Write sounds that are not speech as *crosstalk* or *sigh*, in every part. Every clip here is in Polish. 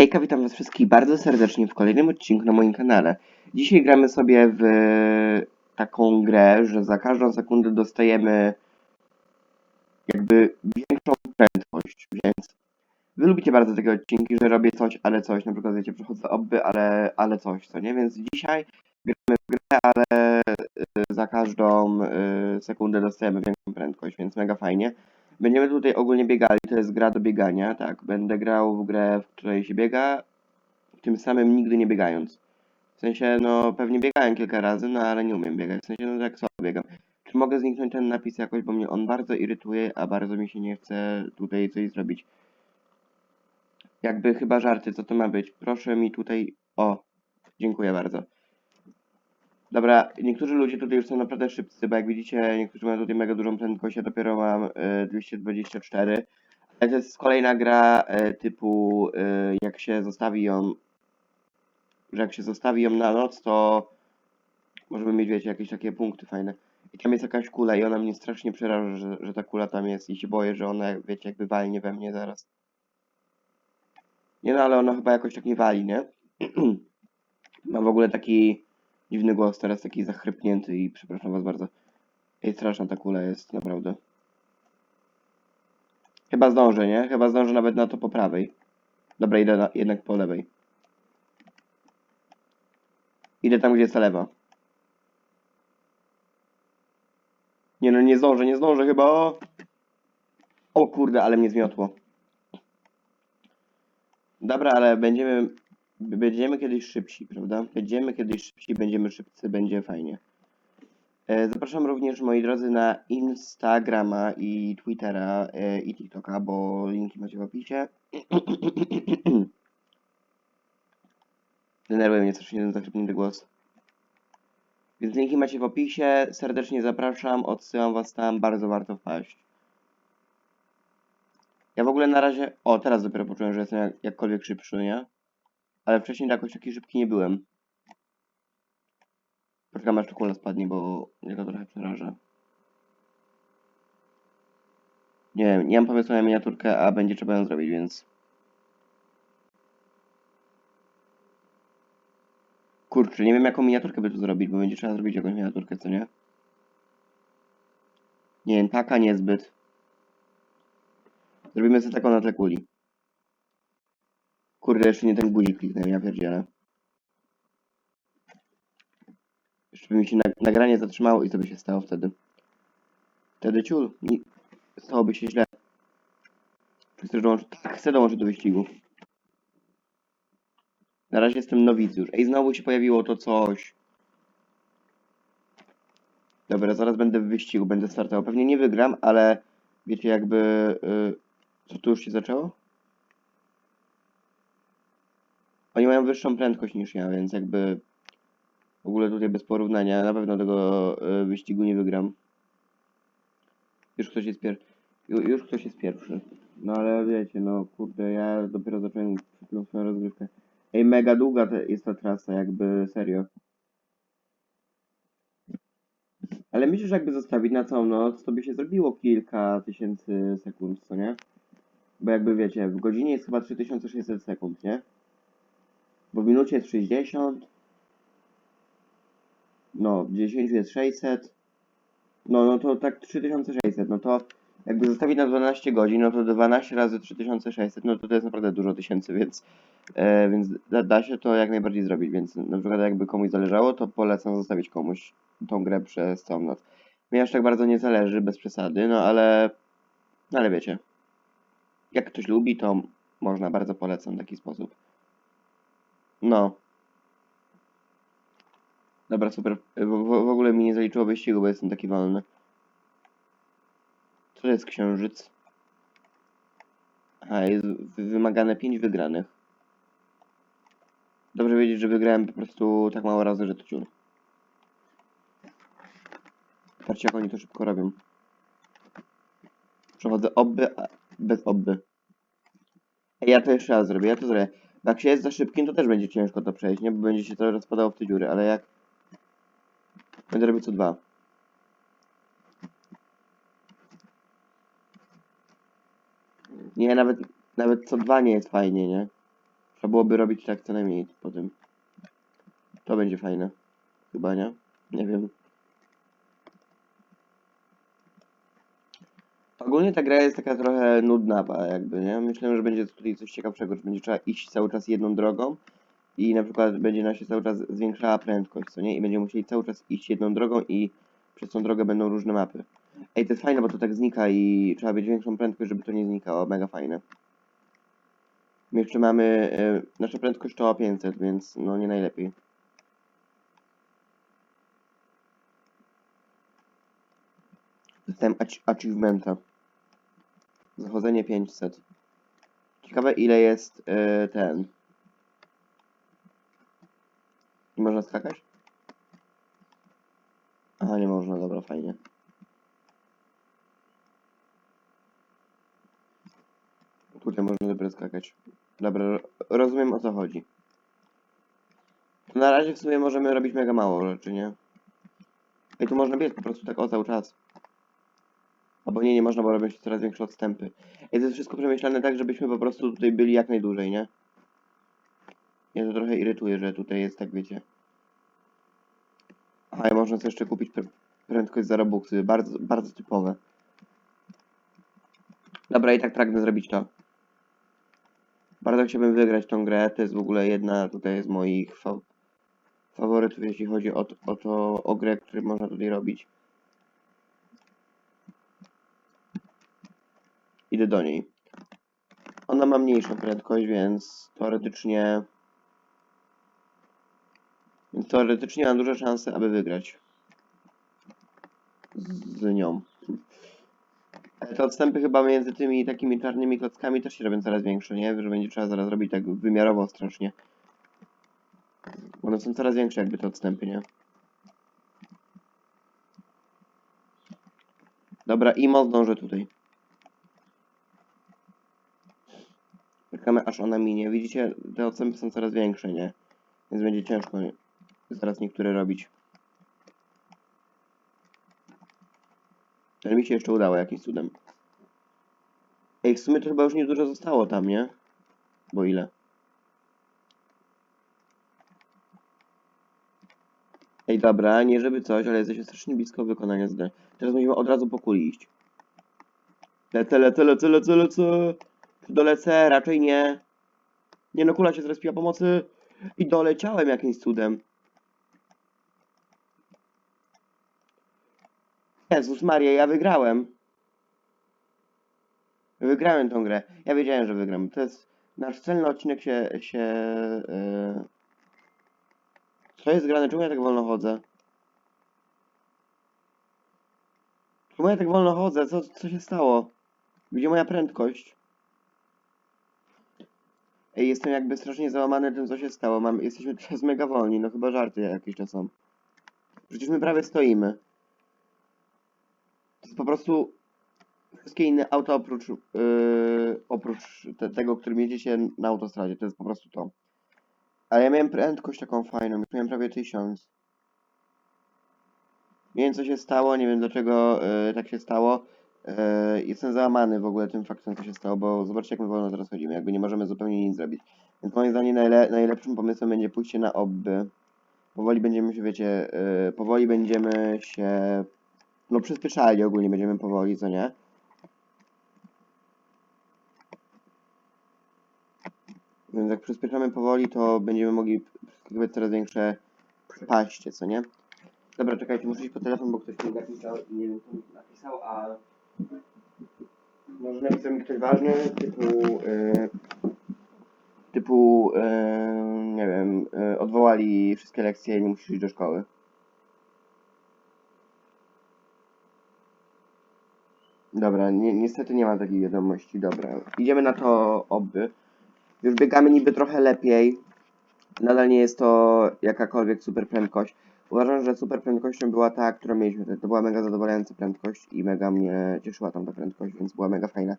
Hejka, witam was wszystkich bardzo serdecznie w kolejnym odcinku na moim kanale. Dzisiaj gramy sobie w taką grę, że za każdą sekundę dostajemy jakby większą prędkość, więc wy lubicie bardzo takie odcinki, że robię coś, ale coś, na przykład wiecie, przechodzę obby, ale, ale coś, co nie? Więc dzisiaj gramy w grę, ale y, za każdą y, sekundę dostajemy większą prędkość, więc mega fajnie. Będziemy tutaj ogólnie biegali, to jest gra do biegania, tak. Będę grał w grę, w której się biega, tym samym nigdy nie biegając. W sensie, no pewnie biegałem kilka razy, no ale nie umiem biegać. W sensie, no tak słabo biegam. Czy mogę zniknąć ten napis jakoś, bo mnie on bardzo irytuje, a bardzo mi się nie chce tutaj coś zrobić. Jakby chyba żarty, co to ma być? Proszę mi tutaj... O, dziękuję bardzo. Dobra, niektórzy ludzie tutaj już są naprawdę szybcy, bo jak widzicie, niektórzy mają tutaj mega dużą prędkość, ja dopiero mam e, 224. Ale to jest kolejna gra e, typu, e, jak się zostawi ją, że jak się zostawi ją na noc, to możemy mieć, wiecie, jakieś takie punkty fajne. I tam jest jakaś kula i ona mnie strasznie przeraża, że, że ta kula tam jest i się boję, że ona, wiecie, jakby walnie we mnie zaraz. Nie no, ale ona chyba jakoś tak nie wali, nie? *clears throat* Mam w ogóle taki dziwny głos, teraz taki zachrypnięty i przepraszam was bardzo. Ej, straszna ta kula jest, naprawdę. Chyba zdążę, nie? Chyba zdążę nawet na to po prawej. Dobra, idę na, jednak po lewej. Idę tam, gdzie jest lewa. Nie no, nie zdążę, nie zdążę chyba. O kurde, ale mnie zmiotło. Dobra, ale będziemy, będziemy kiedyś szybsi, prawda? Będziemy kiedyś szybsi, będziemy szybcy, będzie fajnie. E, Zapraszam również, moi drodzy, na Instagrama i Twittera e, i TikToka, bo linki macie w opisie. *clears throat* Denerwuje mnie strasznie ten zachrypnięty głos. Więc linki macie w opisie. Serdecznie zapraszam, odsyłam was tam, bardzo warto wpaść. Ja w ogóle na razie... O, teraz dopiero poczułem, że jestem jak, jakkolwiek szybszy, nie? Ale wcześniej jakoś taki szybki nie byłem. Poczekam aż ta kula spadnie, bo mnie to trochę przeraża. Nie wiem, nie mam pomysłu na miniaturkę, a będzie trzeba ją zrobić, więc... Kurczę, nie wiem jaką miniaturkę by tu zrobić, bo będzie trzeba zrobić jakąś miniaturkę, co nie? Nie wiem, taka niezbyt. Zrobimy sobie taką na tle kuli. Kurde, jeszcze nie ten guzik kliknę, ja pierdzielę. Jeszcze by mi się nag- nagranie zatrzymało i co by się stało wtedy? Wtedy ciul. Ni- stałoby się źle. Chcę dołączyć, tak, chcę dołączyć do wyścigu. Na razie jestem nowicjusz. Ej, znowu się pojawiło to coś. Dobra, zaraz będę w wyścigu, będę startował. Pewnie nie wygram, ale wiecie jakby... y, co tu już się zaczęło? Oni mają wyższą prędkość niż ja, więc jakby... W ogóle tutaj bez porównania, na pewno tego y, wyścigu nie wygram. Już ktoś jest pierwszy. Już ktoś jest pierwszy. No ale wiecie, no kurde, ja dopiero zacząłem chwilą swoją rozgrywkę. Ej, mega długa jest ta trasa, jakby serio. Ale myślę, że jakby zostawić na całą noc, to by się zrobiło kilka tysięcy sekund, co nie? Bo jakby wiecie, w godzinie jest chyba 3600 sekund, nie? Bo w minucie jest 60. No, w 10 jest 600. No, no to tak 3600, no to jakby zostawić na 12 godzin, no to 12 razy 3600, no to to jest naprawdę dużo tysięcy, więc, e, więc da, da się to jak najbardziej zrobić, więc na przykład jakby komuś zależało, to polecam zostawić komuś tą grę przez całą noc. Mnie aż tak bardzo nie zależy, bez przesady, no ale, no ale wiecie, jak ktoś lubi, to można, bardzo polecam taki sposób. No. Dobra, super. W, w, w ogóle mi nie zaliczyło wyścigu, bo jestem taki wolny. Co to jest księżyc? Aha, jest wy- wymagane 5 wygranych. Dobrze wiedzieć, że wygrałem po prostu tak mało razy, że to ciur. Patrzcie, jak oni to szybko robią. Przechodzę obby, bez obby. Ja to jeszcze raz zrobię, ja to zrobię. Jak się jest za szybkim, to też będzie ciężko to przejść, nie? Bo będzie się to rozpadało w te dziury, ale jak... Będę robił co dwa. Nie, nawet, nawet co dwa nie jest fajnie, nie? Trzeba byłoby robić tak co najmniej po tym. To będzie fajne. Chyba nie? Nie wiem. Ogólnie ta gra jest taka trochę nudna, jakby, nie? Myślę, że będzie tutaj coś ciekawszego, że będzie trzeba iść cały czas jedną drogą i na przykład będzie nam się cały czas zwiększała prędkość, co nie? I będziemy musieli cały czas iść jedną drogą i przez tą drogę będą różne mapy. Ej, to jest fajne, bo to tak znika i trzeba mieć większą prędkość, żeby to nie znikało. Mega fajne. My jeszcze mamy... E, nasza prędkość to 500, więc no nie najlepiej. Dostałem ach- achievementa. Zachodzenie 500. Ciekawe ile jest e, ten. Nie można skakać? Aha, nie można, dobra, fajnie. Tutaj można dopiero skakać. Dobra, ro- rozumiem o co chodzi. Na razie w sumie możemy robić mega mało rzeczy, nie? I tu można biec po prostu tak o cały czas. Albo nie, nie można, bo robią się coraz większe odstępy. I to jest wszystko przemyślane tak, żebyśmy po prostu tutaj byli jak najdłużej, nie? Mnie to trochę irytuje, że tutaj jest tak, wiecie. Aha, i można sobie jeszcze kupić pr prędkość za robuxy. Bardzo, bardzo typowe. Dobra, i tak pragnę zrobić to. Bardzo chciałbym wygrać tą grę. To jest w ogóle jedna tutaj z moich fa faworytów, jeśli chodzi o, o to, o grę, którą można tutaj robić. Idę do niej. Ona ma mniejszą prędkość, więc teoretycznie... Więc teoretycznie mam duże szanse, aby wygrać. Z nią. Te odstępy chyba między tymi takimi czarnymi klockami też się robią coraz większe, nie? Że będzie trzeba zaraz robić tak wymiarowo strasznie. One są coraz większe jakby te odstępy, nie? Dobra, Imo zdążę tutaj. Czekamy aż ona minie. Widzicie, te odstępy są coraz większe, nie? Więc będzie ciężko zaraz niektóre robić. Ale mi się jeszcze udało jakimś cudem. Ej, w sumie to chyba już niedużo zostało tam, nie? Bo ile? Ej, dobra, nie żeby coś, ale jesteśmy strasznie blisko wykonania zadań. Teraz musimy od razu po kuli iść. Lecę, lecę, lecę, lecę, lecę. Dolecę? Raczej nie. Nie no, kula się zrespiła pomocy. I doleciałem jakimś cudem. Jezus Maria, ja wygrałem. Wygrałem tą grę. Ja wiedziałem, że wygram. To jest... Nasz celny odcinek się... się yy... Co jest grane? Czemu ja tak wolno chodzę? Czemu ja tak wolno chodzę? Co, co się stało? Gdzie moja prędkość? Ej, jestem jakby strasznie załamany tym, co się stało. Mam, jesteśmy teraz mega wolni, no chyba żarty jakieś to są. Przecież my prawie stoimy. To jest po prostu wszystkie inne auta oprócz, yy, oprócz te, tego, którym jedziecie na autostradzie. To jest po prostu to. Ale ja miałem prędkość taką fajną, już miałem prawie 1000. Nie wiem co się stało, nie wiem dlaczego yy, tak się stało. Yy, jestem załamany w ogóle tym faktem, co się stało, bo zobaczcie jak my wolno teraz chodzimy, jakby nie możemy zupełnie nic zrobić. Więc moim zdaniem najle najlepszym pomysłem będzie pójście na obby. Powoli będziemy się, wiecie, yy, powoli będziemy się, no przyspieszali ogólnie, będziemy powoli, co nie? Więc jak przyspieszamy powoli, to będziemy mogli przeskakiwać coraz większe przepaście, co nie? Dobra, czekajcie, muszę iść po telefon, bo ktoś mi napisał nie wiem, co mi napisał, a może napisał mi ktoś ważny, typu, yy, typu, yy, nie wiem, yy, odwołali wszystkie lekcje i nie musisz iść do szkoły. Dobra, ni niestety nie ma takiej wiadomości, dobra. Idziemy na to obby. Już biegamy niby trochę lepiej. Nadal nie jest to jakakolwiek super prędkość. Uważam, że super prędkością była ta, którą mieliśmy. To była mega zadowalająca prędkość i mega mnie cieszyła tam ta prędkość, więc była mega fajna.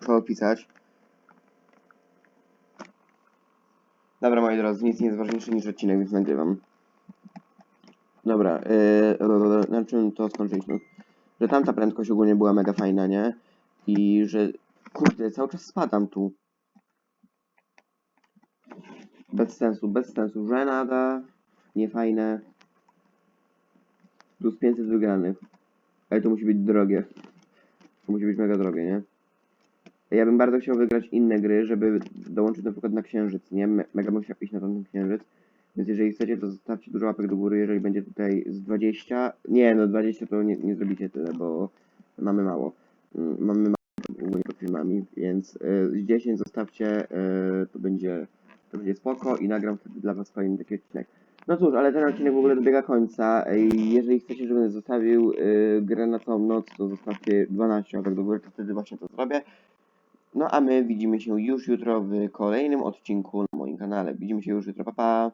Muszę odpisać. Dobra, moi drodzy, nic nie jest ważniejsze niż odcinek, więc nagrywam. Dobra, yy, na czym to skończyliśmy? Że tamta prędkość ogólnie była mega fajna, nie? I że, kurde, cały czas spadam tu. Bez sensu, bez sensu. Żenada, niefajne. Plus 500 wygranych. Ale to musi być drogie. To musi być mega drogie, nie? Ja bym bardzo chciał wygrać inne gry, żeby dołączyć na przykład na księżyc, nie? Me- Mega bym chciał iść na ten księżyc. Więc jeżeli chcecie, to zostawcie dużo łapek do góry, jeżeli będzie tutaj z 20. Nie, no 20 to nie, nie zrobicie tyle, bo mamy mało. Mm, Mamy mało filmami, więc y, z 10 zostawcie, y, to będzie to będzie spoko i nagram wtedy dla was kolejny taki odcinek. No cóż, ale ten odcinek w ogóle dobiega końca. Jeżeli chcecie, żebym zostawił y, grę na całą noc, to zostawcie 12 łapek do góry, to wtedy właśnie to zrobię. No a my widzimy się już jutro w kolejnym odcinku na moim kanale. Widzimy się już jutro, pa pa!